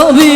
abi